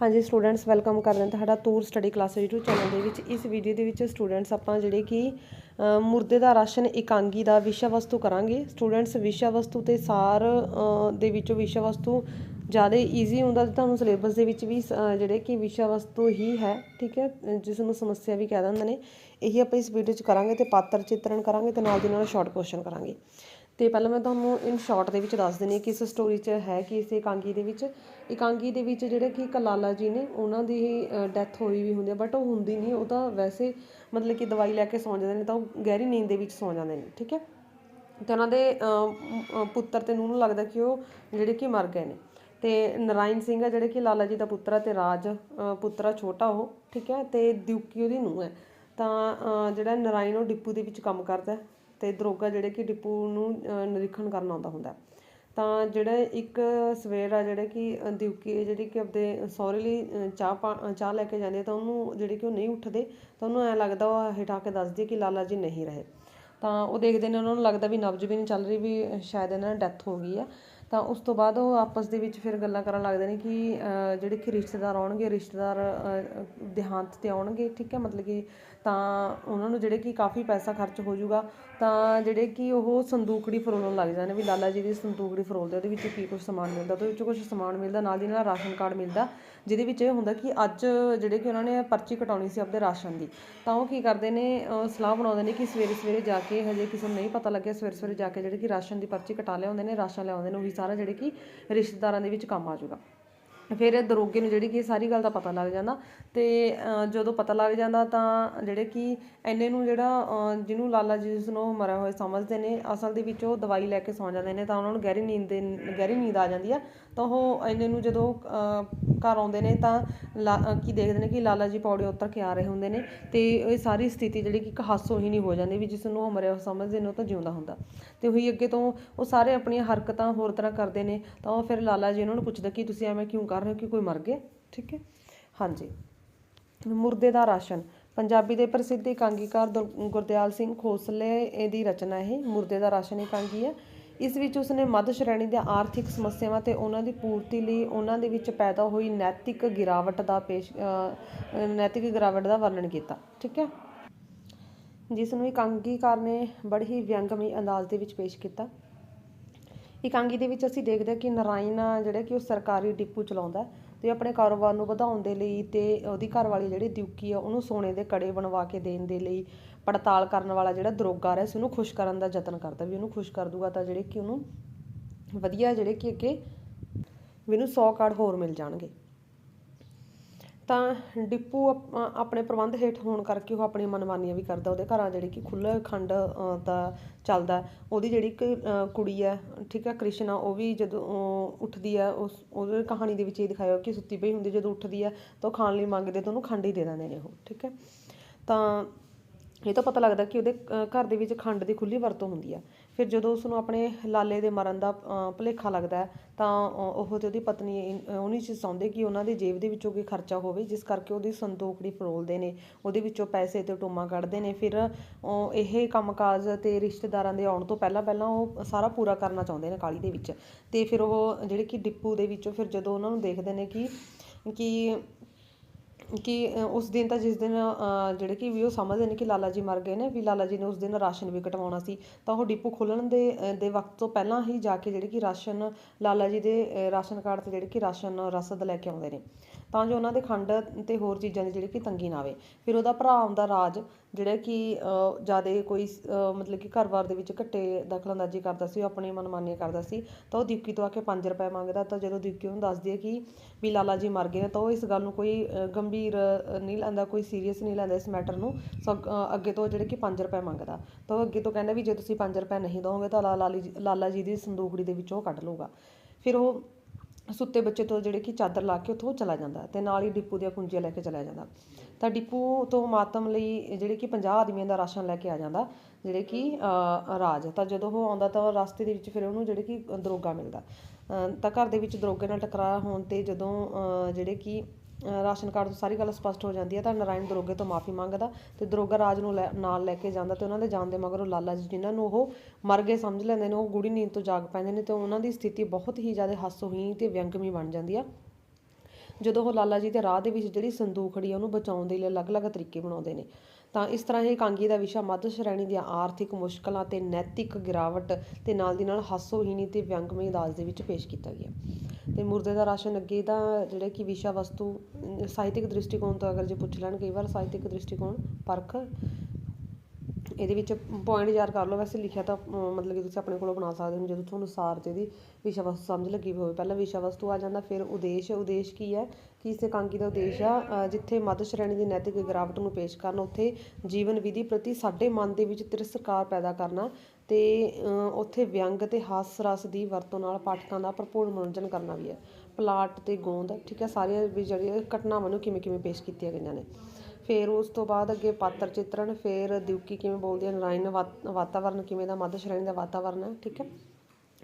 ਹਾਂਜੀ students welcome ਕਰਦੇ ਹਾਂ ਤੁਹਾਡਾ Toor study class YouTube channel ਦੇ ਵਿੱਚ। ਇਸ ਵੀਡੀਓ ਦੇ ਵਿੱਚ ਸਟੂਡੈਂਟਸ ਆਪਾਂ ਜਿਹੜੇ ਕਿ ਮੁਰਦੇ ਦਾ ਰਾਸ਼ਨ ਇਕਾਂਗੀ ਦਾ ਵਿਸ਼ਾ ਵਸਤੂ ਕਰਾਂਗੇ। ਸਟੂਡੈਂਟਸ ਵਿਸ਼ਾ ਵਸਤੂ ਤੇ ਸਾਰ ਦੇ ਵਿੱਚੋਂ ਵਿਸ਼ਾ ਵਸਤੂ ਜ਼ਿਆਦਾ ਈਜ਼ੀ ਹੁੰਦਾ ਤੇ ਤੁਹਾਨੂੰ ਸਿਲੇਬਸ ਦੇ ਵਿੱਚ ਵੀ ਅ, ਜਿਹੜੇ ਕਿ ਵਿਸ਼ਾ ਵਸਤੂ ਹੀ ਹੈ ਠੀਕ ਹੈ? ਜਿਸ ਨੂੰ ਸਮੱਸਿਆ ਵੀ ਕਹਿ ਦਿੰਦੇ ਨੇ। ਇਹੀ ਆਪਾਂ ਇਸ ਵੀਡੀਓ 'ਚ ਕਰਾਂਗੇ ਤੇ ਪਾਤਰ ਚਿੱਤਰਣ ਕਰਾਂਗੇ ਤੇ ਨਾਲ ਦੀ ਨਾਲ ਸ਼ਾਰਟ ਕੁਐਸਚਨ ਕਰਾਂਗੇ। ਤੇ ਪਹਿਲਾਂ ਮੈਂ ਤੁਹਾਨੂੰ ਇਨ ਸ਼ਾਰਟ ਦੇ ਵਿੱਚ ਦੱਸ ਦਿੰਦੀ ਹਾਂ ਕਿ ਇਸ ਸਟੋਰੀ 'ਚ ਹੈ ਕਿ ਇਸ ਇਕਾਂਗੀ ਦੇ ਵਿੱਚ ਇਕਾਂਗੀ ਦੇ ਵਿੱਚ ਜਿਹੜੇ ਕਿ ਇੱਕ ਲਾਲਾ ਜੀ ਨੇ ਉਹਨਾਂ ਦੀ ਡੈਥ ਹੋਈ ਵੀ ਹੁੰਦੀ ਹੈ ਬਟ ਉਹ ਹੁੰਦੀ ਨਹੀਂ ਉਹ ਤਾਂ ਵੈਸੇ ਮਤਲਬ ਕਿ ਦਵਾਈ ਲੈ ਕੇ ਸੌਂ ਜਾਂਦੇ ਨੇ ਤਾਂ ਉਹ ਗਹਿਰੀ ਨੀਂਦ ਦੇ ਵਿੱਚ ਸੌਂ ਜਾਂਦੇ ਨੇ ਠੀਕ ਹੈ? ਤੇ ਉਹਨਾਂ ਦੇ ਪੁੱਤਰ ਤੇ ਨੂੰਹ ਨੂੰ ਲੱਗਦਾ ਕਿ ਉਹ ਜਿਹੜੇ ਕਿ ਮਰ ਗਏ ਨੇ। ਤੇ ਨਰਾਇਣ ਸਿੰਘ ਆ ਜਿਹੜੇ ਕਿ ਲਾਲਾ ਜੀ ਦਾ ਪੁੱਤਰ ਆ ਤੇ ਰਾਜ ਅ, ਪੁੱਤਰਾ ਛੋਟਾ ਉਹ ਠੀਕ ਹੈ? ਤੇ ਦਿਉਕੀ ਉਹਦੀ ਨੂੰਹ ਹੈ। ਤਾਂ ਜਿਹੜਾ ਨਰਾਇਣ ਉਹ ਡਿਪੂ ਦੇ ਵਿੱਚ ਕੰਮ ਕਰਦਾ ਤੇ ਦਰੋਗਾ ਜਿਹੜੇ ਕਿ ਡਿਪੂ ਨੂੰ ਨਿਰੀਖਣ ਕਰਨ ਆਉਂਦਾ ਹੁੰਦਾ। ਤਾਂ ਜਿਹੜਾ ਇੱਕ ਸਵੇਰ ਆ ਜਿਹੜੇ ਕਿ ਅ, ਦਿਉਕੀ ਜਿਹੜੀ ਕਿ ਆਪਦੇ ਸਹੁਰੇ ਲਈ ਚਾਹ ਪਾ ਚਾਹ ਲੈ ਕੇ ਜਾਂਦੇ ਤਾਂ ਉਹਨੂੰ ਜਿਹੜੇ ਕਿ ਉਹ ਨਹੀਂ ਉੱਠਦੇ ਤਾਂ ਉਹਨੂੰ ਐ ਲੱਗਦਾ ਉਹ ਹਟਾ ਕੇ ਦੱਸਦੀ ਕਿ ਲਾਲਾ ਜੀ ਨਹੀਂ ਰਹੇ। ਤਾਂ ਉਹ ਦੇਖਦੇ ਨੇ ਉਹਨਾਂ ਨੂੰ ਲੱਗਦਾ ਵੀ ਨਬਜ ਵੀ ਨਹੀਂ ਚੱਲ ਰਹੀ ਵੀ ਸ਼ਾਇਦ ਇਹਨਾਂ ਦੀ ਡੈਥ ਹੋ ਗਈ ਆ। ਤਾਂ ਉਸ ਤੋਂ ਬਾਅਦ ਉਹ ਆਪਸ ਦੇ ਵਿੱਚ ਫਿਰ ਗੱਲਾਂ ਕਰਨ ਲੱਗਦੇ ਨੇ ਕਿ ਜਿਹੜੇ ਕਿ ਰਿਸ਼ਤੇਦਾਰ ਆਉਣਗੇ, ਰਿਸ਼ਤੇਦਾਰ ਦੇਹਾਂਤ ਤੇ ਆਉਣਗੇ, ਠੀਕ ਹੈ? ਮਤਲਬ ਕਿ ਤਾਂ ਉਹਨਾਂ ਨੂੰ ਜਿਹੜੇ ਕਿ ਕਾਫੀ ਪੈਸਾ ਖਰਚ ਹੋ ਜਾਊਗਾ, ਤਾਂ ਜਿਹੜੇ ਕਿ ਉਹ ਸੰਦੂਕੜੀ ਫਰੋਲਣ ਲੱਗ ਜਾਂਦੇ ਨੇ ਵੀ ਲਾਲਾ ਜੀ ਦੀ ਸੰਦੂਕੜੀ ਫਰੋਲਦੇ ਉਹਦੇ ਵਿੱਚ ਕੀ ਕੁਝ ਸਮਾਨ ਮਿਲਦਾ, ਉਹਦੇ ਵਿੱਚ ਕੁਝ ਸਮਾਨ ਮਿਲਦਾ, ਨਾਲ ਦੀ ਨਾਲ ਰਾਸ਼ਨ ਕਾਰਡ ਮਿਲਦਾ ਜਿਹਦੇ ਵਿੱਚ ਇਹ ਹੁੰਦਾ ਕਿ ਅੱਜ ਜਿਹੜੇ ਕਿ ਉਹਨਾਂ ਨੇ ਪਰਚੀ ਕਟਾਉਣੀ ਸੀ ਆਪਦੇ ਰਾਸ਼ਨ ਦੀ, ਤਾਂ ਉਹ ਕੀ ਕਰਦੇ ਨੇ ਸਲਾਹ ਬਣਾਉਂਦੇ ਨੇ ਕਿ ਸਵੇਰੇ ਸਵੇਰੇ ਜਾ ਕੇ ਹਜੇ ਕਿਸੇ ਨੂੰ ਨਹੀਂ ਪਤਾ ਲੱਗਿਆ, ਸਵੇਰੇ ਸਵੇਰੇ ਜਾ ਕੇ ਜਿਹੜੇ ਕਿ ਰਾਸ਼ਨ ਦੀ ਪਰਚੀ ਕਟਾ ਲਿਆਉਂਦੇ ਨੇ, ਰਾਸ਼ਨ ਲਿਆਉਂਦੇ ਨੇ, ਉਹੀ ਸਾਰਾ ਜਿਹੜੇ ਕਿ ਰਿਸ਼ਤੇਦਾਰਾਂ ਦੇ ਵਿੱਚ ਕੰਮ ਆ ਜਾਊਗਾ। ਫਿਰ ਦਰੋਗੇ ਨੂੰ ਜਿਹੜੀ ਕਿ ਇਹ ਸਾਰੀ ਗੱਲ ਦਾ ਪਤਾ ਲੱਗ ਜਾਂਦਾ। ਤੇ ਜਦੋਂ ਪਤਾ ਲੱਗ ਜਾਂਦਾ ਤਾਂ ਜਿਹੜੇ ਕਿ ਐਨੇ ਨੂੰ ਜਿਹੜਾ ਜਿਹਨੂੰ ਲਾਲਾ ਜੀ ਜਿਸ ਨੂੰ ਮਰਿਆ ਹੋਇਆ ਸਮਝਦੇ ਨੇ, ਅਸਲ ਦੇ ਵਿੱਚ ਉਹ ਦਵਾਈ ਲੈ ਕੇ ਸੌਂ ਜਾਂਦੇ ਨੇ ਤਾਂ ਉਹਨਾਂ ਨੂੰ ਗਹਿਰੀ ਨੀਂਦ ਦੇ, ਗਹਿਰੀ ਨੀਂਦ ਆ ਜਾਂਦੀ ਆ। ਤਾਂ ਉਹ ਐਨੇ ਨੂੰ ਜਦੋਂ ਘਰ ਆਉਂਦੇ ਨੇ ਤਾਂ ਲਾ- ਕੀ ਦੇਖਦੇ ਨੇ ਕਿ ਲਾਲਾ ਜੀ ਪੌੜੇ ਉੱਤਰ ਕੇ ਆ ਰਹੇ ਹੁੰਦੇ ਨੇ ਤੇ ਇਹ ਸਾਰੀ ਸਥਿਤੀ ਜਿਹੜੀ ਕਿ ਇੱਕ ਹਾਸੋ ਹੀ ਨਹੀਂ ਹੋ ਜਾਂਦੀ ਵੀ ਜਿਸ ਨੂੰ ਉਹ ਮਰਿਆ ਹੋਇਆ ਸਮਝਦੇ ਨੇ ਉਹ ਤਾਂ ਜਿਉਂਦਾ ਹੁੰਦਾ। ਤੇ ਉਹੀ ਅੱਗੇ ਤੋਂ ਉਹ ਸਾਰੇ ਆਪਣੀਆਂ ਹਰਕਤਾਂ ਹੋਰ ਤਰ੍ਹਾਂ ਕਰਦੇ ਨੇ ਤਾਂ ਉਹ ਫਿਰ ਲਾਲਾ ਜੀ ਉਹਨਾਂ ਨੂੰ ਪੁੱਛਦਾ ਕਿ ਤੁਸੀਂ ਐਵੇਂ ਕਿਉਂ ਕਰ ਰਹੇ ਹੋ ਕਿ ਕੋਈ ਮਰ ਗਿਆ? ਠੀਕ ਹੈ? ਹਾਂਜੀ। ਮੁਰਦੇ ਦਾ ਰਾਸ਼ਨ। ਪੰਜਾਬੀ ਦੇ ਪ੍ਰਸਿੱਧ ਇਕਾਂਗੀਕਾਰ ਗੁਰਦਿਆਲ ਸਿੰਘ ਖੋਸਲੇ ਦੀ ਰਚਨਾ ਇਹ ਮੁਰਦੇ ਦਾ ਰਾਸ਼ਨ ਇਕਾਂਗੀ ਹੈ ਇਸ ਵਿੱਚ ਉਸਨੇ ਮੱਧ ਸ਼੍ਰੇਣੀ ਦੀਆਂ ਆਰਥਿਕ ਸਮੱਸਿਆਵਾਂ ਤੇ ਉਹਨਾਂ ਦੀ ਪੂਰਤੀ ਲਈ ਉਹਨਾਂ ਦੇ ਵਿੱਚ ਪੈਦਾ ਹੋਈ ਨੈਤਿਕ ਗਿਰਾਵਟ ਦਾ ਪੇਸ਼ ਨੈਤਿਕ ਗਿਰਾਵਟ ਦਾ ਵਰਣਨ ਕੀਤਾ। ਠੀਕ ਹੈ? ਜਿਸ ਨੂੰ ਇਕਾਂਗੀਕਾਰ ਨੇ ਬੜੇ ਹੀ ਵਿਅੰਗਮਈ ਅੰਦਾਜ਼ ਦੇ ਵਿੱਚ ਪੇਸ਼ ਕੀਤਾ। ਇਕਾਂਗੀ ਦੇ ਵਿੱਚ ਅਸੀਂ ਦੇਖਦੇ ਹਾਂ ਕਿ ਨਰਾਇਣ ਜਿਹੜਾ ਕਿ ਉਹ ਸਰਕਾਰੀ ਡਿਪੂ ਚਲਾਉਂਦਾ ਹੈ ਤੇ ਆਪਣੇ ਕਾਰੋਬਾਰ ਨੂੰ ਵਧਾਉਣ ਦੇ ਲਈ ਤੇ ਉਹਦੀ ਘਰਵਾਲੀ ਜਿਹੜੀ ਦਿਉਕੀ ਆ, ਉਹਨੂੰ ਸੋਨੇ ਦੇ ਕੜੇ ਬਣਵਾ ਕੇ ਦੇਣ ਦੇ ਲਈ ਪੜਤਾਲ ਕਰਨ ਵਾਲਾ ਜਿਹੜਾ ਦਰੋਗਾ ਰਿਹਾ ਸੀ, ਉਹਨੂੰ ਖੁਸ਼ ਕਰਨ ਦਾ ਯਤਨ ਕਰਦਾ ਵੀ ਉਹਨੂੰ ਖੁਸ਼ ਕਰ ਦੂਗਾ ਤਾਂ ਜਿਹੜੇ ਕਿ ਉਹਨੂੰ ਵਧੀਆ ਜਿਹੜੇ ਕਿ ਅੱਗੇ ਮੈਨੂੰ ਉਹਨੂੰ 100 ਕਾਰਡ ਹੋਰ ਮਿਲ ਜਾਣਗੇ। ਤਾਂ ਡਿਪੂ ਅਪ- ਆਪਣੇ ਪ੍ਰਬੰਧ ਹੇਠ ਹੋਣ ਕਰਕੇ ਉਹ ਆਪਣੀਆਂ ਮਨਮਾਨੀਆਂ ਵੀ ਕਰਦਾ ਉਹਦੇ ਘਰਾਂ ਜਿਹੜੀ ਕਿ ਖੁੱਲ੍ਹਾ ਖੰਡ ਦਾ ਚੱਲਦਾ। ਉਹਦੀ ਜਿਹੜੀ ਇੱਕ ਕੁੜੀ ਹੈ, ਠੀਕ ਹੈ, ਕ੍ਰਿਸ਼ਨਾ, ਉਹ ਵੀ ਜਦੋਂ ਉੱਠਦੀ ਹੈ, ਉਸ, ਉਹਦੇ ਕਹਾਣੀ ਦੇ ਵਿੱਚ ਇਹ ਦਿਖਾਇਆ ਕਿ ਸੁੱਤੀ ਪਈ ਹੁੰਦੀ ਜਦੋਂ ਉੱਠਦੀ ਹੈ, ਤਾਂ ਉਹ ਖਾਣ ਲਈ ਮੰਗਦੇ ਤਾਂ ਉਹਨੂੰ ਖੰਡ ਹੀ ਦੇ ਦਿੰਦੇ ਨੇ ਉਹ, ਠੀਕ ਹੈ। ਤਾਂ ਇਹ ਤਾਂ ਪਤਾ ਲੱਗਦਾ ਕਿ ਉਹਦੇ ਘਰ ਦੇ ਵਿੱਚ ਖੰਡ ਦੀ ਖੁੱਲੀ ਵਰਤੋਂ ਹੁੰਦੀ ਆ ਫਿਰ ਜਦੋਂ ਉਸ ਨੂੰ ਆਪਣੇ ਲਾਲੇ ਦੇ ਮਰਨ ਦਾ ਭੁਲੇਖਾ ਲੱਗਦਾ ਤਾਂ ਉਹ ਤੇ ਉਹਦੀ ਪਤਨੀ ਇਨ- ਅ, ਉਹਨੀ ਚੀਜ਼ ਚਾਹੁੰਦੇ ਕਿ ਉਹਨਾਂ ਦੀ ਜੇਬ ਦੇ ਵਿੱਚੋਂ ਕੋਈ ਖਰਚਾ ਹੋਵੇ ਜਿਸ ਕਰਕੇ ਉਹਦੀ ਸੰਦੂਕੜੀ ਫਰੋਲਦੇ ਨੇ ਉਹਦੇ ਵਿੱਚੋਂ ਪੈਸੇ ਤੇ ਟੋਮਾ ਕੱਢਦੇ ਨੇ। ਫਿਰ ਉਹ ਇਹ ਕੰਮਕਾਜ ਤੇ ਰਿਸ਼ਤੇਦਾਰਾਂ ਦੇ ਆਉਣ ਤੋਂ ਪਹਿਲਾਂ ਪਹਿਲਾਂ ਉਹ ਸਾਰਾ ਪੂਰਾ ਕਰਨਾ ਚਾਹੁੰਦੇ ਨੇ ਕਾਲੀ ਦੇ ਵਿੱਚ। ਤੇ ਫਿਰ ਉਹ ਜਿਹੜੇ ਕਿ ਡਿੱਪੂ ਦੇ ਵਿੱਚੋਂ ਫਿਰ ਜਦੋਂ ਉਹਨਾਂ ਨੂੰ ਦੇਖਦੇ ਨੇ ਕਿ ਕਿ ਕਿ ਉਸ ਦਿਨ ਤਾਂ ਜਿਸ ਦਿਨ ਜਿਹੜੇ ਕਿ ਵੀ ਉਹ ਸਮਝਦੇ ਨੇ ਕਿ ਲਾਲਾ ਜੀ ਮਰ ਗਏ ਨੇ, ਵੀ ਲਾਲਾ ਜੀ ਨੇ ਉਸ ਦਿਨ ਰਾਸ਼ਨ ਵੀ ਕਟਵਾਉਣਾ ਸੀ, ਤਾਂ ਉਹ ਡਿਪੂ ਖੋਲਣ ਦੇ ਦੇ ਵਕਤ ਤੋਂ ਪਹਿਲਾਂ ਹੀ ਜਾ ਕੇ ਜਿਹੜੇ ਕਿ ਰਾਸ਼ਨ, ਲਾਲਾ ਜੀ ਦੇ ਰਾਸ਼ਨ ਕਾਰਡ ਤੇ ਜਿਹੜੇ ਕਿ ਰਾਸ਼ਨ ਰਸਦ ਲੈ ਕੇ ਆਉਂਦੇ ਨੇ। ਤਾਂ ਜੋ ਉਹਨਾਂ ਦੇ ਖੰਡ ਤੇ ਹੋਰ ਚੀਜ਼ਾਂ ਦੀ ਜਿਹੜੀ ਕਿ ਤੰਗੀ ਨਾ ਆਵੇ। ਫਿਰ ਉਹਦਾ ਭਰਾ ਆਉਂਦਾ ਰਾਜ ਜਿਹੜਾ ਕਿ ਜ਼ਿਆਦਾ ਕੋਈ ਮਤਲਬ ਕਿ ਘਰ-ਬਾਰ ਦੇ ਵਿੱਚ ਘੱਟੇ ਦਖਲਅੰਦਾਜ਼ੀ ਕਰਦਾ ਸੀ ਉਹ ਆਪਣੀ ਮਨਮਾਨੀਆਂ ਕਰਦਾ ਸੀ ਤਾਂ ਉਹ ਦਿਉਕੀ ਤੋਂ ਆ ਕੇ ਪੰਜ ਰੁਪਏ ਮੰਗਦਾ ਤਾਂ ਜਦੋਂ ਦਿਉਕੀ ਉਹਨੂੰ ਦੱਸਦੀ ਹੈ ਕਿ ਵੀ ਲਾਲਾ ਜੀ ਮਰ ਗਏ ਨੇ ਤਾਂ ਉਹ ਇਸ ਗੱਲ ਨੂੰ ਕੋਈ ਗੰਭੀਰ ਨਹੀਂ ਲੈਂਦਾ ਕੋਈ ਸੀਰੀਅਸ ਨਹੀਂ ਲੈਂਦਾ ਇਸ ਮੈਟਰ ਨੂੰ ਸੋ ਅ, ਅੱਗੇ ਤੋਂ ਜਿਹੜੇ ਕਿ ਪੰਜ ਰੁਪਏ ਮੰਗਦਾ ਤਾਂ ਉਹ ਅੱਗੇ ਤੋਂ ਕਹਿੰਦਾ ਵੀ ਜੇ ਤੁਸੀਂ ਪੰਜ ਰੁਪਏ ਨਹੀਂ ਦੋਗੇ ਤਾਂ ਲਾਲਾ ਜੀ ਲਾਲਾ ਜੀ ਦੀ ਸੰਦੂਕੜੀ ਦੇ ਵਿੱਚੋਂ ਉਹ ਕੱਢ ਲਊਗਾ। ਫਿਰ ਉਹ ਸੁੱਤੇ ਬੱਚੇ ਤੋਂ ਜਿਹੜੇ ਕਿ ਚਾਦਰ ਲਾ ਕੇ ਉੱਥੋਂ ਚਲਾ ਜਾਂਦਾ ਅਤੇ ਨਾਲ ਹੀ ਡਿਪੂ ਦੀਆਂ ਕੁੰਜੀਆਂ ਲੈ ਕੇ ਚਲਾ ਜਾਂਦਾ। ਤਾਂ ਡਿਪੂ ਤੋਂ ਮਾਤਮ ਲਈ ਜਿਹੜੇ ਕਿ 50 ਆਦਮੀਆਂ ਦਾ ਰਾਸ਼ਨ ਲੈ ਕੇ ਆ ਜਾਂਦਾ, ਜਿਹੜੇ ਕਿ ਰਾਜ। ਤਾਂ ਜਦੋਂ ਉਹ ਆਉਂਦਾ ਤਾਂ ਰਸਤੇ ਦੇ ਵਿੱਚ ਫਿਰ ਉਹਨੂੰ ਜਿਹੜੇ ਕਿ ਦਰੋਗਾ ਮਿਲਦਾ। ਤਾਂ ਘਰ ਦੇ ਵਿੱਚ ਦਰੋਗੇ ਨਾਲ ਟਕਰਾਅ ਹੋਣ ਤੇ ਜਦੋਂ ਜਿਹੜੇ ਕਿ ਰਾਸ਼ਨ ਕਾਰਡ ਤੋਂ ਸਾਰੀ ਗੱਲ ਸਪਸ਼ਟ ਹੋ ਜਾਂਦੀ ਹੈ। ਤਾਂ ਨਾਰਾਇਣ ਦਰੋਗੇ ਤੋਂ ਮਾਫੀ ਮੰਗਦਾ ਤੇ ਦਰੋਗਾ ਰਾਜ ਨੂੰ ਲੈ- ਨਾਲ ਲੈ ਕੇ ਜਾਂਦਾ ਤੇ ਉਹਨਾਂ ਦੇ ਜਾਣ ਦੇ ਮਗਰੋਂ ਲਾਲਾ ਜੀ ਜਿਨ੍ਹਾਂ ਨੂੰ ਉਹ ਮਰ ਗਏ ਸਮਝ ਲੈਂਦੇ ਨੇ, ਉਹ ਗੂੜੀ ਨੀਂਦ ਤੋਂ ਜਾਗ ਪੈਂਦੇ ਨੇ ਤੇ ਉਹਨਾਂ ਦੀ ਸਥਿਤੀ ਬਹੁਤ ਹੀ ਜ਼ਿਆਦਾ ਹਾਸੋਹੀਣ ਤੇ ਵਿਅੰਗਮੀ ਬਣ ਜਾਂਦੀ ਆ। ਜਦੋਂ ਉਹ ਲਾਲਾ ਜੀ ਦੇ ਰਾਹ ਦੇ ਵਿੱਚ ਜਿਹੜੀ ਸੰਦੂਖੜੀ ਆ, ਉਹਨੂੰ ਬਚਾਉਣ ਦੇ ਲਈ ਅਲੱਗ-ਅਲੱਗ ਤਰੀਕੇ ਬਣਾਉਂਦੇ ਨੇ। ਤਾਂ ਇਸ ਤਰ੍ਹਾਂ ਇਹ ਕਾਂਗੀ ਦਾ ਵਿਸ਼ਾ ਮੱਧ ਸ਼੍ਰੇਣੀ ਦੀਆਂ ਆਰਥਿਕ ਮੁਸ਼ਕਲਾਂ ਤੇ ਨੈਤਿਕ ਗਿਰਾਵਟ ਤੇ ਨਾਲ ਦੀ ਨਾਲ ਹਾਸੋਹੀਣੀ ਤੇ ਵਿਅੰਗਮਈ ਅੰਦਾਜ਼ ਦੇ ਵਿੱਚ ਪੇਸ਼ ਕੀਤਾ ਗਿਆ। ਤੇ ਮੁਰਦੇ ਦਾ ਰਾਸ਼ਨ ਅੱਗੇ ਦਾ ਜਿਹੜਾ ਕਿ ਵਿਸ਼ਾ ਵਸਤੂ ਸਾਹਿਤਿਕ ਦ੍ਰਿਸ਼ਟੀਕੋਣ ਤੋਂ ਅਗਰ ਜੇ ਪੁੱਛ ਲੈਣ, ਕਈ ਵਾਰ ਸਾਹਿਤਿਕ ਦ੍ਰਿਸ਼ਟੀਕੋਣ ਪਰਖ ਇਹਦੇ ਵਿੱਚ ਪੁਆਇੰਟ ਯਾਦ ਕਰ ਲਓ, ਵੈਸੇ ਲਿਖਿਆ ਤਾਂ ਮਤਲਬ ਕਿ ਤੁਸੀਂ ਆਪਣੇ ਕੋਲੋਂ ਬਣਾ ਸਕਦੇ ਹੋ, ਜਦੋਂ ਤੁਹਾਨੂੰ ਸਾਰ ਤੇ ਦੀ ਵਿਸ਼ਾ ਵਸਤੂ ਸਮਝ ਲੱਗੀ ਹੋਵੇ। ਪਹਿਲਾਂ ਵਿਸ਼ਾ ਵਸਤੂ ਆ ਜਾਂਦਾ, ਫਿਰ ਉਦੇਸ਼ ਉਦੇਸ਼ ਕੀ ਹੈ? ਕਿ ਇਸ ਇਕਾਂਗੀ ਦਾ ਉਦੇਸ਼ ਆ? ਜਿੱਥੇ ਮੱਧ ਸ਼੍ਰੇਣੀ ਦੀ ਨੈਤਿਕ ਗਿਰਾਵਟ ਨੂੰ ਪੇਸ਼ ਕਰਨ, ਉੱਥੇ ਜੀਵਨ ਵਿਧੀ ਪ੍ਰਤੀ ਸਾਡੇ ਮਨ ਦੇ ਵਿੱਚ ਤਿਰਸਕਾਰ ਪੈਦਾ ਕਰਨਾ ਤੇ ਉੱਥੇ ਵਿਅੰਗ ਤੇ ਹਾਸ ਰਸ ਦੀ ਵਰਤੋਂ ਨਾਲ ਪਾਠਕਾਂ ਦਾ ਭਰਪੂਰ ਮਨੋਰੰਜਨ ਕਰਨਾ ਵੀ ਹੈ। ਪਲਾਟ ਤੇ ਗੋਂਦ, ਠੀਕ ਹੈ, ਸਾਰੀਆਂ ਵੀ ਜਿਹੜੀਆਂ ਘਟਨਾਵਾਂ ਨੂੰ ਕਿਵੇਂ ਕਿਵੇਂ ਪੇਸ਼ ਕੀਤੀਆਂ ਗਈਆਂ ਨੇ। ਫਿਰ ਉਸ ਤੋਂ ਬਾਅਦ ਅੱਗੇ ਪਾਤਰ ਚਿੱਤਰਣ, ਫਿਰ ਦਿਉਕੀ ਕਿਵੇਂ ਬੋਲਦੀ ਹੈ, ਨਾਰਾਇਣ ਵਾਤ- ਵਾਤਾਵਰਨ ਕਿਵੇਂ ਦਾ ਮੱਧ ਸ਼੍ਰੇਣੀ ਦਾ ਵਾਤਾਵਰਨ ਹੈ, ਠੀਕ ਹੈ?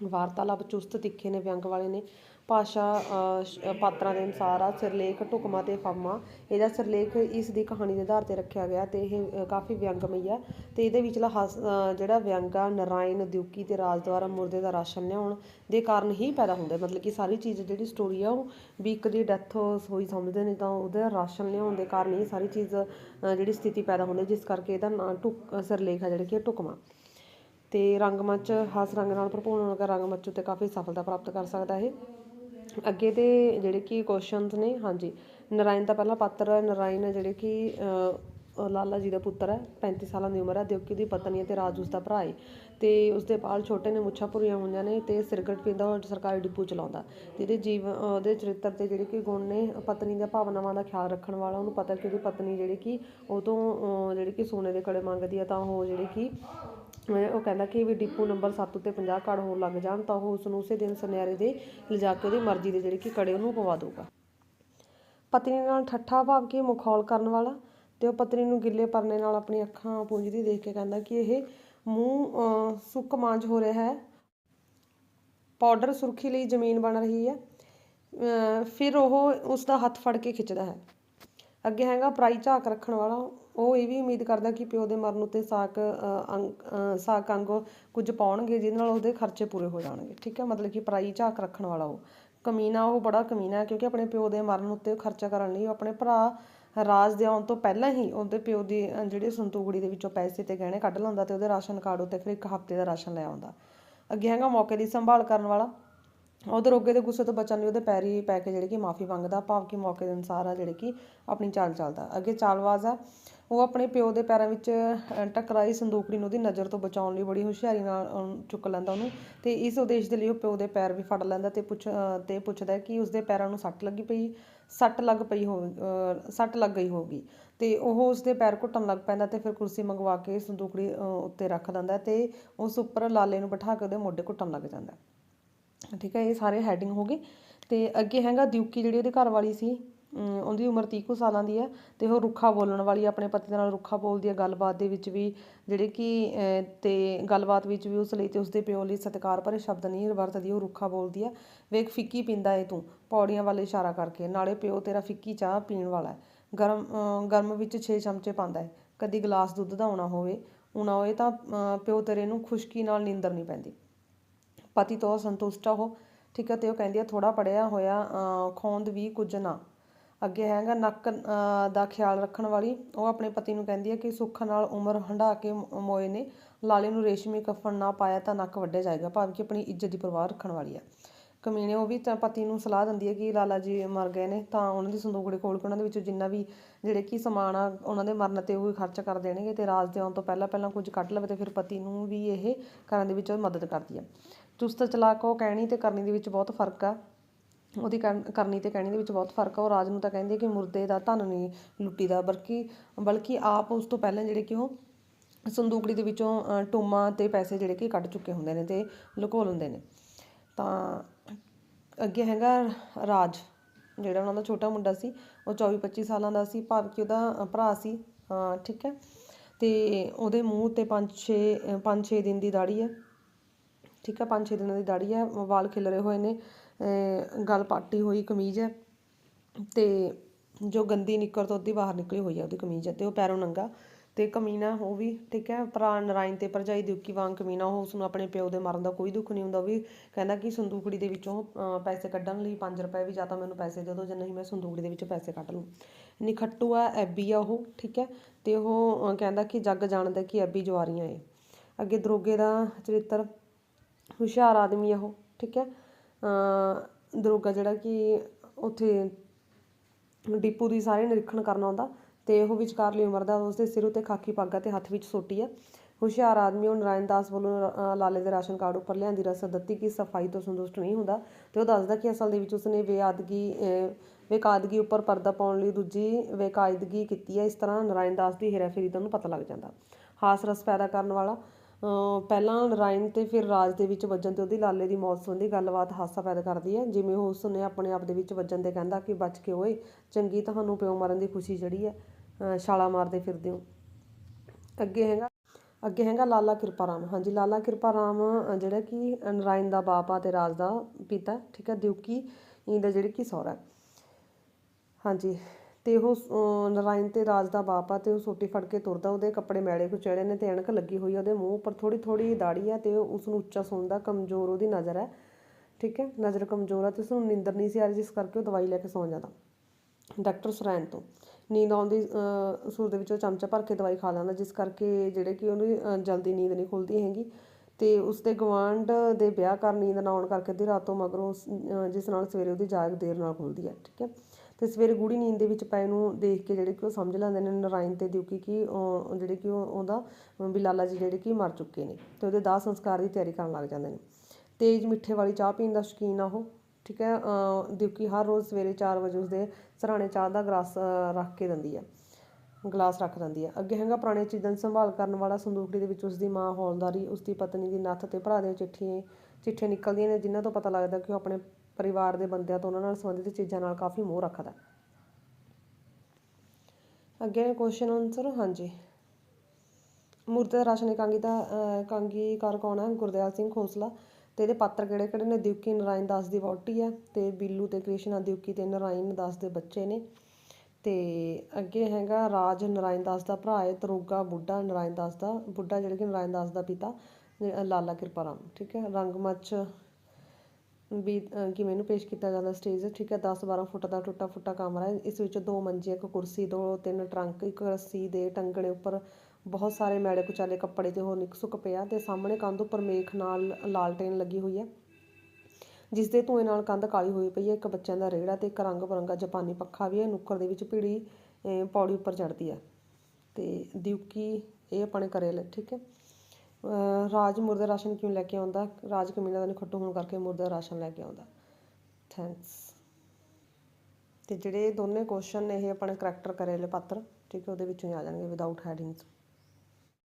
ਵਾਰਤਾਲਾਪ ਚੁਸਤ ਤਿੱਖੇ ਨੇ, ਵਿਅੰਗ ਵਾਲੇ ਨੇ। ਭਾਸ਼ਾ ਅ, ਪਾਤਰਾਂ ਦੇ ਅਨੁਸਾਰ ਆ ਸਿਰਲੇਖ ਢੁਕਮਾ ਅਤੇ ਫਮਾ। ਇਹਦਾ ਸਿਰਲੇਖ ਇਸ ਦੀ ਕਹਾਣੀ ਦੇ ਆਧਾਰ ਤੇ ਰੱਖਿਆ ਗਿਆ ਅਤੇ ਇਹ ਕਾਫੀ ਵਿਅੰਗਮਈ ਆ। ਅਤੇ ਇਹਦੇ ਵਿਚਲਾ ਹਾਸ- ਜਿਹੜਾ ਵਿਅੰਗ ਆ ਨਰਾਇਣ ਦਿਉਕੀ ਅਤੇ ਰਾਜ ਦੁਆਰਾ ਮੁਰਦੇ ਦਾ ਰਾਸ਼ਨ ਲਿਆਉਣ ਦੇ ਕਾਰਨ ਹੀ ਪੈਦਾ ਹੁੰਦਾ ਮਤਲਬ ਕਿ ਸਾਰੀ ਚੀਜ਼ ਜਿਹੜੀ ਸਟੋਰੀ ਆ ਉਹ ਵੀ ਇੱਕ ਦੀ ਡੈਥ ਹੋਈ ਸਮਝਦੇ ਨੇ ਤਾਂ ਉਹਦਾ ਰਾਸ਼ਨ ਲਿਆਉਣ ਦੇ ਕਾਰਨ ਹੀ ਸਾਰੀ ਚੀਜ਼ ਜਿਹੜੀ ਸਥਿਤੀ ਪੈਦਾ ਹੁੰਦੀ ਜਿਸ ਕਰਕੇ ਇਹਦਾ ਨਾਂ ਢੁਕ ਸਿਰਲੇਖ ਆ ਜਿਹੜਾ ਕਿ ਇਹ ਢੁਕਮਾ ਤੇ ਰੰਗਮੰਚ ਹਾਸ ਰੰਗ ਨਾਲ ਭਰਪੂਰ ਹੋਣ ਕਰਕੇ ਰੰਗਮੰਚ ਉੱਤੇ ਕਾਫੀ ਸਫਲਤਾ ਪ੍ਰਾਪਤ ਕਰ ਸਕਦਾ ਹੈ ਅੱਗੇ ਦੇ ਜਿਹੜੇ ਕਿ ਕੁਸ਼ਚਨਸ ਨੇ ਹਾਂਜੀ। ਨਰਾਇਣ ਦਾ ਪਹਿਲਾ ਪਾਤਰ ਹੈ ਨਰਾਇਣ ਜਿਹੜੇ ਕਿ ਲਾਲਾ ਜੀ ਦਾ ਪੁੱਤਰ ਹੈ 35 ਸਾਲਾਂ ਦੀ ਉਮਰ ਹੈ ਦਿਉਕੀ ਦੀ ਪਤਨੀ ਹੈ ਤੇ ਰਾਜ ਉਸ ਦਾ ਭਰਾ ਹੈ ਤੇ ਉਸਦੇ ਬਾਲ ਛੋਟੇ ਨੇ ਮੁੱਛਾਂ ਭੁਰੀਆਂ ਹੋਈਆਂ ਨੇ ਤੇ ਸਿਰਗਟ ਪੀਂਦਾ ਉਹ ਸਰਕਾਰੀ ਡਿਪੂ ਚਲਾਉਂਦਾ। ਜਿਹਦੇ ਜੀਵ ਉਹਦੇ ਚਰਿੱਤਰ ਤੇ ਜਿਹੜੇ ਕਿ ਗੁਣ ਨੇ ਪਤਨੀ ਦੀਆਂ ਭਾਵਨਾਵਾਂ ਦਾ ਖਿਆਲ ਰੱਖਣ ਵਾਲਾ ਉਹਨੂੰ ਪਤਾ ਕਿ ਉਹਦੀ ਪਤਨੀ ਜਿਹੜੀ ਕਿ ਉਹ ਤੋਂ ਅ, ਜਿਹੜੀ ਕਿ ਸੋਨੇ ਦੇ ਕੜੇ ਮੰਗਦੀ ਹੈ ਤਾਂ ਉਹ ਜਿਹੜੀ ਕਿ ਉਹ ਕਹਿੰਦਾ ਕਿ ਵੀ ਡਿਪੂ ਨੰਬਰ 7 ਉੱਤੇ 50 ਕੜ ਹੋਰ ਲੱਗ ਜਾਣ ਤਾਂ ਉਹ ਉਸ ਨੂੰ ਉਸੇ ਦਿਨ ਸੁਨਿਆਰੇ ਦੇ ਲਿਜਾ ਕੇ ਉਹਦੀ ਮਰਜ਼ੀ ਦੇ ਜਿਹੜੇ ਕਿ ਕੜੇ ਉਹਨੂੰ ਪਵਾ ਦਊਗਾ। ਪਤਨੀ ਨਾਲ ਠੱਠਾ ਭਾਵ ਕਿ ਮਖੌਲ ਕਰਨ ਵਾਲਾ ਤੇ ਉਹ ਪਤਨੀ ਨੂੰ ਗਿੱਲੇ ਪਰਨੇ ਨਾਲ ਆਪਣੀ ਅੱਖਾਂ ਪੂੰਝਦੀ ਦੇਖ ਕੇ ਕਹਿੰਦਾ ਕਿ ਇਹ ਮੂੰਹ ਅਹ, ਸੁੱਕ ਮਾਂਜ ਹੋ ਰਿਹਾ ਹੈ। ਪਾਊਡਰ ਸੁਰਖੀ ਲਈ ਜ਼ਮੀਨ ਬਣ ਰਹੀ ਹੈ। ਅਹ, ਫਿਰ ਉਹ ਉਸ ਦਾ ਹੱਥ ਫੜ ਕੇ ਖਿੱਚਦਾ ਹੈ। ਅੱਗੇ ਹੈਗਾ ਪਰਾਈ ਝਾਕ ਰੱਖਣ ਵਾਲਾ ਉਹ ਇਹ ਵੀ ਉਮੀਦ ਕਰਦਾ ਕਿ ਪਿਓ ਦੇ ਮਰਨ ਉੱਤੇ ਸਾਕ ਅੰਗ ਸਾਕ ਅੰਗ ਕੁਝ ਪਾਉਣਗੇ ਜਿਹਦੇ ਨਾਲ ਉਹਦੇ ਖਰਚੇ ਪੂਰੇ ਹੋ ਜਾਣਗੇ। ਠੀਕ ਹੈ? ਮਤਲਬ ਕਿ ਪਰਾਈ ਝਾਕ ਰੱਖਣ ਵਾਲਾ ਉਹ। ਕਮੀਨਾ ਉਹ ਬੜਾ ਕਮੀਨਾ ਕਿਉਂਕਿ ਆਪਣੇ ਪਿਓ ਦੇ ਮਰਨ ਉੱਤੇ ਖਰਚਾ ਕਰਨ ਲਈ ਉਹ ਆਪਣੇ ਭਰਾ ਰਾਜ ਦੇ ਆਉਣ ਤੋਂ ਪਹਿਲਾਂ ਹੀ ਉਹਦੇ ਪਿਓ ਦੀ ਅ, ਜਿਹੜੀ ਸੰਤੂਗੜੀ ਦੇ ਵਿੱਚੋਂ ਪੈਸੇ ਤੇ ਗਹਿਣੇ ਕੱਢ ਲੈਂਦਾ ਤੇ ਉਹਦੇ ਰਾਸ਼ਨ ਕਾਰਡ ਉੱਤੇ ਫਿਰ ਇੱਕ ਹਫ਼ਤੇ ਦਾ ਰਾਸ਼ਨ ਲੈ ਆਉਂਦਾ। ਅੱਗੇ ਹੈਗਾ ਮੌਕੇ ਦੀ ਸੰਭਾਲ ਕਰਨ ਵਾਲਾ। ਉਹ ਦਰੋਗੇ ਦੇ ਗੁੱਸੇ ਤੋਂ ਬਚਣ ਲਈ ਉਹਦੇ ਪੈਰੀ ਪੈ ਕੇ ਜਿਹੜੇ ਕਿ ਮਾਫੀ ਮੰਗਦਾ ਭਾਵ ਕਿ ਮੌਕੇ ਦੇ ਅਨੁਸਾਰ ਆ ਜਿਹੜੇ ਕਿ ਆਪਣੀ ਚਾਲ ਚੱਲਦਾ। ਅੱਗੇ ਚਾਲਵਾਜ਼ ਆ ਉਹ ਆਪਣੇ ਪਿਓ ਦੇ ਪੈਰਾਂ ਵਿੱਚ ਟਕਰਾਈ ਸੰਦੂਕੜੀ ਨੂੰ ਉਹਦੀ ਨਜ਼ਰ ਤੋਂ ਬਚਾਉਣ ਲਈ ਬੜੀ ਹੁਸ਼ਿਆਰੀ ਨਾਲ ਚੁੱਕ ਲੈਂਦਾ ਉਹਨੂੰ ਤੇ ਇਸ ਉਦੇਸ਼ ਦੇ ਲਈ ਉਹ ਪਿਓ ਦੇ ਪੈਰ ਵੀ ਫੜ ਲੈਂਦਾ ਤੇ ਪੁੱਛ ਅ, ਤੇ ਪੁੱਛਦਾ ਕਿ ਉਸਦੇ ਪੈਰਾਂ ਨੂੰ ਸੱਟ ਲੱਗੀ ਪਈ ਸੱਟ ਲੱਗ ਪਈ ਹੋ ਸੱਟ ਲੱਗ ਗਈ ਹੋਗੀ ਤੇ ਉਹ ਉਸਦੇ ਪੈਰ ਘੁੱਟਣ ਲੱਗ ਪੈਂਦਾ ਤੇ ਫਿਰ ਕੁਰਸੀ ਮੰਗਵਾ ਕੇ ਸੰਦੂਕੜੀ ਉੱਤੇ ਰੱਖ ਦਿੰਦਾ ਤੇ ਉਸ ਉੱਪਰ ਲਾਲੇ ਨੂੰ ਬਿਠਾ ਕੇ ਉਹਦੇ ਮੋਢੇ ਘੁੱਟਣ ਲੱਗ ਜਾਂਦਾ। ਠੀਕ ਹੈ ਇਹ ਸਾਰੇ ਹੈਡਿੰਗ ਹੋ ਗਏ। ਤੇ ਅੱਗੇ ਹੈਗਾ ਦਿਉਕੀ ਜਿਹੜੀ ਉਹਦੇ ਘਰ ਵਾਲੀ ਸੀ ਉਹਦੀ ਉਮਰ 30 ਕੁ ਸਾਲਾਂ ਦੀ ਹੈ ਤੇ ਉਹ ਰੁੱਖਾ ਬੋਲਣ ਵਾਲੀ ਆਪਣੇ ਪਤੀ ਦੇ ਨਾਲ ਰੁੱਖਾ ਬੋਲਦੀ ਹੈ ਗੱਲਬਾਤ ਦੇ ਵਿੱਚ ਵੀ ਜਿਹੜੇ ਕਿ ਅਹ, ਤੇ ਗੱਲਬਾਤ ਵਿੱਚ ਵੀ ਉਸ ਲਈ ਤੇ ਉਸਦੇ ਪਿਓ ਲਈ ਸਤਿਕਾਰ ਭਰੇ ਸ਼ਬਦ ਨਹੀਂ ਵਰਤਦੀ ਉਹ ਰੁੱਖਾ ਬੋਲਦੀ ਹੈ। ਵੇਖ ਫਿੱਕੀ ਪੀਂਦਾ ਏ ਤੂੰ ਪੌੜੀਆਂ ਵੱਲ ਇਸ਼ਾਰਾ ਕਰਕੇ ਨਾਲੇ ਪਿਓ ਤੇਰਾ ਫਿੱਕੀ ਚਾਹ ਪੀਣ ਵਾਲਾ ਗਰਮ ਗਰਮ ਵਿੱਚ 6 ਚਮਚੇ ਪਾਉਂਦਾ ਹੈ ਕਦੀ ਗਲਾਸ ਦੁੱਧ ਦਾ ਆਉਣਾ ਹੋਵੇ ਉਣਾ ਹੋਏ ਤਾਂ ਪਿਓ ਤੇਰੇ ਨੂੰ ਖੁਸ਼ਕੀ ਨਾਲ ਨੀਂਦਰ ਨਹੀਂ ਪੈਂਦੀ। ਪਤੀ ਤੋਂ ਸੰਤੁਸ਼ਟ ਉਹ ਠੀਕ ਹੈ, ਤੇ ਉਹ ਕਹਿੰਦੀ ਹੈ ਥੋੜਾ ਪੜਿਆ ਹੋਇਆ ਖੋਂਦ ਵੀ ਕੁਝ ਨਾ। ਅੱਗੇ ਹੈਗਾ, ਨੱਕ ਦਾ ਖਿਆਲ ਰੱਖਣ ਵਾਲੀ। ਉਹ ਆਪਣੇ ਪਤੀ ਨੂੰ ਕਹਿੰਦੀ ਹੈ ਕਿ ਸੁੱਖ ਨਾਲ ਉਮਰ ਹੰਢਾ ਕੇ ਮੋਏ ਨੇ। ਲਾਲੇ ਨੂੰ ਰੇਸ਼ਮੀ ਕਫਨ ਨਾ ਪਾਇਆ ਤਾਂ ਨੱਕ ਵੱਢਿਆ ਜਾਏਗਾ, ਭਾਵ ਕਿ ਆਪਣੀ ਇੱਜ਼ਤ ਦੀ ਪਰਵਾਹ ਰੱਖਣ ਵਾਲੀ ਆ। ਕਮੀਨੇ ਉਹ ਵੀ ਤਾਂ ਪਤੀ ਨੂੰ ਸਲਾਹ ਦਿੰਦੀ ਹੈ ਕਿ ਲਾਲਾ ਜੀ ਮਰ ਗਏ ਨੇ, ਤਾਂ ਉਹਨਾਂ ਦੀ ਸੰਦੂਕੜੀ ਖੋਲ ਕੇ ਉਹਨਾਂ ਦੇ ਵਿੱਚੋਂ ਜਿੰਨਾ ਵੀ ਜਿਹੜੇ ਕਿ ਸਮਾਨ ਆ, ਉਹਨਾਂ ਦੇ ਮਰਨ ਤੇ ਉਹ ਹੀ ਖਰਚ ਕਰ ਦੇਣਗੇ ਤੇ ਰਾਜ ਦੇ ਆਉਣ ਤੋਂ ਪਹਿਲਾਂ ਪਹਿਲਾਂ ਕੁਝ ਕੱਢ ਲਵੇ ਤੇ ਫਿਰ ਪਤੀ ਨੂੰ ਵੀ ਇਹ ਕਰਨ ਦੇ ਵਿੱਚ ਮਦਦ ਕਰਦੀ ਹੈ ਚੁਸਤ ਚਲਾਕ ਉਹ ਕਹਿਣੀ ਤੇ ਕਰਨੀ ਦੇ ਵਿੱਚ ਬਹੁਤ ਫ਼ਰਕ ਆ। ਉਹਦੀ ਕਰਨ- ਕਰਨੀ ਤੇ ਕਹਿਣੀ ਦੇ ਵਿੱਚ ਬਹੁਤ ਫ਼ਰਕ ਆ। ਉਹ ਰਾਜ ਨੂੰ ਤਾਂ ਕਹਿੰਦੇ ਕਿ ਮੁਰਦੇ ਦਾ ਧਨ ਨਹੀਂ ਲੁੱਟੀ ਦਾ ਬਲਕਿ ਬਲਕਿ ਆਪ ਉਸ ਤੋਂ ਪਹਿਲਾਂ ਜਿਹੜੇ ਕਿ ਉਹ ਸੰਦੂਕੜੀ ਦੇ ਵਿੱਚੋਂ ਅ, ਟੂਮਾਂ ਤੇ ਪੈਸੇ ਜਿਹੜੇ ਕਿ ਕੱਢ ਚੁੱਕੇ ਹੁੰਦੇ ਨੇ ਤੇ ਲੁਕੋ ਲੈਂਦੇ ਨੇ। ਤਾਂ ਅੱਗੇ ਹੈਗਾ ਰਾਜ ਜਿਹੜਾ ਉਹਨਾਂ ਦਾ ਛੋਟਾ ਮੁੰਡਾ ਸੀ ਉਹ 24 25 ਸਾਲਾਂ ਦਾ ਸੀ ਭਾਵ ਕਿ ਉਹਦਾ ਭਰਾ ਸੀ ਠੀਕ ਹੈ। ਤੇ ਉਹਦੇ ਮੂੰਹ ਤੇ 5 6 5 6 ਦਿਨ ਦੀ ਦਾੜੀ ਹੈ। ਠੀਕ ਹੈ 5 6 ਦਿਨਾਂ ਦੀ ਦਾੜੀ ਹੈ ਵਾਲ ਖਿਲਰੇ ਹੋਏ ਨੇ ਗਲ ਪਾਟੀ ਹੋਈ ਕਮੀਜ਼। ਹੈ ਤੇ ਜੋ ਗੰਦੀ ਨਿੱਕਰ ਤੋਂ ਉਹਦੀ ਬਾਹਰ ਨਿਕਲੀ ਹੋਈ ਹੈ ਉਹਦੀ ਕਮੀਜ਼ ਹੈ ਤੇ ਉਹ ਪੈਰੋਂ ਨੰਗਾ। ਤੇ ਕਮੀਨਾ ਉਹ ਵੀ, ਠੀਕ ਹੈ ਭਰਾ ਨਰਾਇਣ ਤੇ ਭਰਜਾਈ ਦਿਉਕੀ ਵਾਂਗ ਕਮੀਨਾ, ਉਹ ਉਸ ਨੂੰ ਆਪਣੇ ਪਿਓ ਦੇ ਮਰਨ ਦਾ ਕੋਈ ਦੁੱਖ ਨਹੀਂ ਹੁੰਦਾ, ਉਹ ਵੀ ਕਹਿੰਦਾ ਕਿ ਸੰਦੂਕੜੀ ਦੇ ਵਿੱਚੋਂ ਪੈਸੇ ਕੱਢਣ ਲਈ 5 ਰੁਪਏ ਵੀ ਜਾਂ ਤਾਂ ਮੈਨੂੰ ਪੈਸੇ ਦੇ ਦਿਓ, ਜਾਂ ਨਹੀਂ ਮੈਂ ਸੰਦੂਕੜੀ ਦੇ ਵਿੱਚੋਂ ਪੈਸੇ ਕੱਢ ਲੂੰ। ਨਿਖੱਟੂ ਆ, ਐਬੀ ਆ ਉਹ, ਠੀਕ ਹੈ ਤੇ ਉਹ ਕਹਿੰਦਾ ਕਿ ਜੱਗ ਜਾਣਦਾ ਕਿ ਐਬੀ ਜਵਾਰੀਆਂ ਏ। ਅੱਗੇ ਦਰੋਗੇ ਦਾ ਚਰਿੱਤਰ ਹੁਸ਼ਿਆਰ ਆਦਮੀ ਆ ਉਹ, ਠੀਕ ਹੈ? ਦਰੋਗਾ ਜਿਹੜਾ ਕਿ ਉੱਥੇ ਡਿਪੂ ਦੀ ਸਾਰੇ ਨਿਰੀਖਣ ਕਰਨ ਆਉਂਦਾ ਤੇ ਉਹ ਵਿਚਕਾਰਲੀ ਉਮਰ ਦਾ ਉਸਦੇ ਸਿਰ ਉੱਤੇ ਖਾਕੀ ਪੱਗ ਆ ਤੇ ਹੱਥ ਵਿੱਚ ਸੋਟੀ ਆ। ਹੁਸ਼ਿਆਰ ਆਦਮੀ ਉਹ ਨਾਰਾਇਣ ਦਾਸ ਵੱਲੋਂ ਲਾਲੇ ਦੇ ਰਾਸ਼ਨ ਕਾਰਡ ਉੱਪਰ ਲਿਆਂਦੀ ਰਸਦ ਦਿੱਤੀ ਕਿ ਸਫ਼ਾਈ ਤੋਂ ਸੰਤੁਸ਼ਟ ਨਹੀਂ ਹੁੰਦਾ ਤੇ ਉਹ ਦੱਸਦਾ ਕਿ ਅਸਲ ਦੇ ਵਿੱਚ ਉਸਨੇ ਬੇਆਦਗੀ ਬੇਕਾਇਦਗੀ ਉੱਪਰ ਪਰਦਾ ਪਾਉਣ ਲਈ ਦੂਜੀ ਬੇਕਾਇਦਗੀ ਕੀਤੀ ਹੈ ਇਸ ਤਰ੍ਹਾਂ ਨਾਰਾਇਣ ਦਾਸ ਦੀ ਹੇਰਾਫੇਰੀ ਦਾ ਉਹਨੂੰ ਪਤਾ ਲੱਗ ਜਾਂਦਾ। ਹਾਸ ਰਸ ਪੈਦਾ ਕਰਨ ਵਾਲਾ ਪਹਿਲਾਂ ਨਰਾਇਣ ਅਤੇ ਫਿਰ ਰਾਜ ਦੇ ਵਿੱਚ ਵੱਜਣ ਤੇ ਉਹਦੀ ਲਾਲੇ ਦੀ ਮੌਤ ਸੰਬੰਧੀ ਗੱਲਬਾਤ ਹਾਸਾ ਪੈਦਾ ਕਰਦੀ ਹੈ। ਜਿਵੇਂ ਉਹ ਉਸਨੇ ਆਪਣੇ ਆਪ ਦੇ ਵਿੱਚ ਵੱਜਣ ਤੇ ਕਹਿੰਦਾ ਕਿ ਬਚ ਕੇ ਓਏ ਚੰਗੀ ਤੁਹਾਨੂੰ ਪਿਓ ਮਰਨ ਦੀ ਖੁਸ਼ੀ ਜਿਹੜੀ ਹੈ ਅ, ਛਾਲਾਂ ਮਾਰਦੇ ਫਿਰਦੇ ਹੋ। ਅੱਗੇ ਹੈਗਾ ਅੱਗੇ ਹੈਗਾ ਲਾਲਾ ਕਿਰਪਾ ਰਾਮ ਹਾਂਜੀ ਲਾਲਾ ਕਿਰਪਾ ਰਾਮ ਜਿਹੜਾ ਕਿ ਨਰਾਇਣ ਦਾ ਬਾਪ ਆ ਤੇ ਰਾਜ ਦਾ ਪਿਤਾ ਠੀਕ ਹੈ ਦਿਉਕੀ ਇਹਦਾ ਜਿਹੜੀ ਕਿ ਸਹੁਰਾ ਹੈ। ਹਾਂਜੀ ਤੇ ਉਹ ਅਹ, ਨਰਾਇਣ ਤੇ ਰਾਜ ਦਾ ਬਾਪ ਆ ਤੇ ਉਹ ਸੋਟੀ ਫੜ ਕੇ ਤੁਰਦਾ ਉਹਦੇ ਕੱਪੜੇ ਮੈਲੇ ਕੁਚੇੜੇ ਨੇ ਤੇ ਐਨਕ ਲੱਗੀ ਹੋਈ ਆ ਉਹਦੇ ਮੂੰਹ ਉੱਪਰ ਥੋੜੀ ਥੋੜੀ ਦਾੜੀ ਆ ਤੇ ਉਸ ਨੂੰ ਉੱਚਾ ਸੁਣਦਾ ਕਮਜ਼ੋਰ ਉਹਦੀ ਨਜ਼ਰ ਹੈ ਠੀਕ ਹੈ? ਨਜ਼ਰ ਕਮਜ਼ੋਰ ਆ ਤੇ ਉਸ ਨੂੰ ਨੀਂਦਰ ਨਹੀਂ ਸੀ ਆ ਰਹੀ ਜਿਸ ਕਰਕੇ ਉਹ ਦਵਾਈ ਲੈ ਕੇ ਸੌਂ ਜਾਂਦਾ। ਡਾਕਟਰ ਸੁਰੈਨ ਤੋਂ। ਨੀਂਦ ਆਉਂਦੀ ਅਹ, ਸੂਰ ਦੇ ਵਿੱਚੋਂ ਚਮਚਾ ਭਰ ਕੇ ਦਵਾਈ ਖਾ ਲੈਂਦਾ ਜਿਸ ਕਰਕੇ ਜਿਹੜੇ ਕਿ ਉਹਨੂੰ ਜਲਦੀ ਨੀਂਦ ਨਹੀਂ ਖੁੱਲਦੀ ਹੈਗੀ। ਤੇ ਉਸਦੇ ਗਵਾਂਢ ਦੇ ਵਿਆਹ ਕਰ ਨੀਂਦ ਨਾ ਆਉਣ ਕਰਕੇ ਅੱਧੀ ਰਾਤੋਂ ਮਗਰੋਂ ਉਸ, ਜਿਸ ਨਾਲ ਸਵੇਰੇ ਉਹਦੀ ਜਾਗ ਦੇਰ ਨਾਲ ਖੁੱਲਦੀ ਹੈ। ਠੀਕ ਹੈ? ਤੇ ਸਵੇਰੇ ਗੂੜੀ ਨੀਂਦ ਦੇ ਵਿੱਚ ਪਏ ਨੂੰ ਦੇਖ ਕੇ ਜਿਹੜੇ ਕਿ ਉਹ ਸਮਝ ਲੈਂਦੇ ਨੇ ਨਰਾਇਣ ਤੇ ਦਿਉਕੀ ਕਿ ਜਿਹੜੇ ਕਿ ਉਹ ਉਹਦਾ ਵੀ ਲਾਲਾ ਜੀ ਜਿਹੜੇ ਕਿ ਮਰ ਚੁੱਕੇ ਨੇ ਤੇ ਉਹਦੇ ਦਾਹ ਸੰਸਕਾਰ ਦੀ ਤਿਆਰੀ ਕਰਨ ਲੱਗ ਜਾਂਦੇ ਨੇ। ਤੇਜ਼ ਮਿੱਠੇ ਵਾਲੀ ਚਾਹ ਪੀਣ ਦਾ ਸ਼ੌਕੀਨ ਆ ਉਹ ਠੀਕ ਹੈ? ਅਹ, ਦਿਉਕੀ ਹਰ ਰੋਜ਼ ਸਵੇਰੇ 4 ਵਜੇ ਉਸਦੇ ਸਰਾਣੇ ਚਾਹ ਦਾ ਗਲਾਸ ਰੱਖ ਕੇ ਦਿੰਦੀ ਹੈ ਗਲਾਸ ਰੱਖ ਦਿੰਦੀ ਹੈ ਅੱਗੇ ਹੈਗਾ ਪੁਰਾਣੇ ਚੀਜ਼ਾਂ ਦੀ ਸੰਭਾਲ ਕਰਨ ਵਾਲਾ ਸੰਦੂਕੜੀ ਦੇ ਵਿੱਚ ਉਸਦੀ ਮਾਂ ਹੌਲਦਾਰੀ ਉਸਦੀ ਪਤਨੀ ਦੀ ਨੱਥ ਤੇ ਭਰਾ ਦੀਆਂ ਚਿੱਠੀਆਂ ਚਿੱਠੀਆਂ ਨਿਕਲਦੀਆਂ ਨੇ ਜਿਨ੍ਹਾਂ ਤੋਂ ਪਤਾ ਲੱਗਦਾ ਕਿ ਉਹ ਆਪਣੇ ਪਰਿਵਾਰ ਦੇ ਬੰਦਿਆਂ ਤੋਂ ਉਹਨਾਂ ਨਾਲ ਸੰਬੰਧਿਤ ਚੀਜ਼ਾਂ ਨਾਲ ਕਾਫੀ ਮੋਹ ਰੱਖਦਾ ਅੱਗੇ ਕੁਐਸਚਨ ਆਨਸਰ ਹਾਂਜੀ। ਮੂਰਤੀ ਦਾ ਰਾਸ਼ਨ ਇਕਾਂਗੀ ਦਾ ਅਹ, ਇਕਾਂਗੀਕਾਰ ਕੌਣ ਹੈ? ਗੁਰਦਿਆਲ ਸਿੰਘ ਖੋਸਲਾ। ਤੇ ਇਹਦੇ ਪਾਤਰ ਕਿਹੜੇ ਕਿਹੜੇ ਨੇ? ਦਿਉਕੀ ਨਰਾਇਣ ਦਾਸ ਦੀ ਵਹੁਟੀ ਹੈ। ਤੇ ਬੀਲੂ ਤੇ ਕ੍ਰਿਸ਼ਨਾ ਦਿਉਕੀ ਤੇ ਨਰਾਇਣ ਦਾਸ ਦੇ ਬੱਚੇ ਨੇ। ਤੇ ਅੱਗੇ ਹੈਗਾ ਰਾਜ ਨਰਾਇਣ ਦਾਸ ਦਾ ਭਰਾ ਹੈ ਤਰੋਗਾ ਬੁੱਢਾ ਨਰਾਇਣ ਦਾਸ ਦਾ ਬੁੱਢਾ ਜਿਹੜੇ ਕਿ ਨਰਾਇਣ ਦਾਸ ਦਾ ਪਿਤਾ ਲਾਲਾ ਕਿਰਪਾ ਰਾਮ ਠੀਕ ਹੈ? ਰੰਗਮੱਚ ਵੀ ਅਹ, ਕਿਵੇਂ ਇਹਨੂੰ ਪੇਸ਼ ਕੀਤਾ ਜਾਂਦਾ ਸਟੇਜ ਠੀਕ ਹੈ 10 12 ਫੁੱਟ ਦਾ ਟੁੱਟਾ ਫੁੱਟਾ ਕਮਰਾ ਹੈ ਇਸ ਵਿੱਚ ਦੋ ਮੰਜੇ ਇੱਕ ਕੁਰਸੀ ਦੋ ਤਿੰਨ ਟਰੰਕ ਇੱਕ ਰੱਸੀ ਦੇ ਟੰਗਣੇ ਉੱਪਰ ਬਹੁਤ ਸਾਰੇ ਮੈਲੇ ਕੁਚਾਲੇ ਕੱਪੜੇ ਤੇ ਹੋਰ ਨਿੱਕ ਸੁੱਕ ਪਿਆ ਤੇ ਸਾਹਮਣੇ ਕੰਧ ਉੱਪਰ ਮੇਖ ਨਾਲ ਲਾਲਟੇਨ ਲੱਗੀ ਹੋਈ ਹੈ ਜਿਸ ਦੇ ਧੂਏ ਨਾਲ ਕੰਧ ਕਾਲੀ ਹੋਈ ਪਈ ਹੈ ਇੱਕ ਬੱਚਿਆਂ ਦਾ ਰੇੜਾ ਤੇ ਇੱਕ ਰੰਗ ਬਰੰਗਾ ਜਾਪਾਨੀ ਪੱਖਾ ਵੀ ਹੈ ਨੁੱਕਰ ਦੇ ਵਿੱਚ ਭੀੜੀ ਪੌੜੀ ਉੱਪਰ ਚੜਦੀ ਹੈ ਤੇ ਦਿਉਕੀ ਇਹ ਆਪਣੇ ਕਰੇਲ ਠੀਕ ਹੈ। ਰਾਜ ਮੁਰਦਾ ਰਾਸ਼ਨ ਕਿਉਂ ਲੈ ਕੇ ਆਉਂਦਾ? ਰਾਜ ਕਮੀਨਾ ਦਾ ਨਿਖੱਟੂ ਹੋਣ ਕਰਕੇ ਮੁਰਦਾ ਰਾਸ਼ਨ ਲੈ ਕੇ ਆਉਂਦਾ। ਥੈਂਕਸ ਤੇ ਜਿਹੜੇ ਦੋਨੇ ਕੁਐਸਚਨ ਨੇ, ਇਹ ਆਪਣੇ ਕਰੈਕਟਰ ਕਰੇਲੇ ਪਾਤਰ, ਠੀਕ ਹੈ, ਉਹਦੇ ਵਿੱਚੋਂ ਹੀ ਆ ਜਾਣਗੇ ਵਿਦਆਊਟ ਹੈਡਿੰਗਸ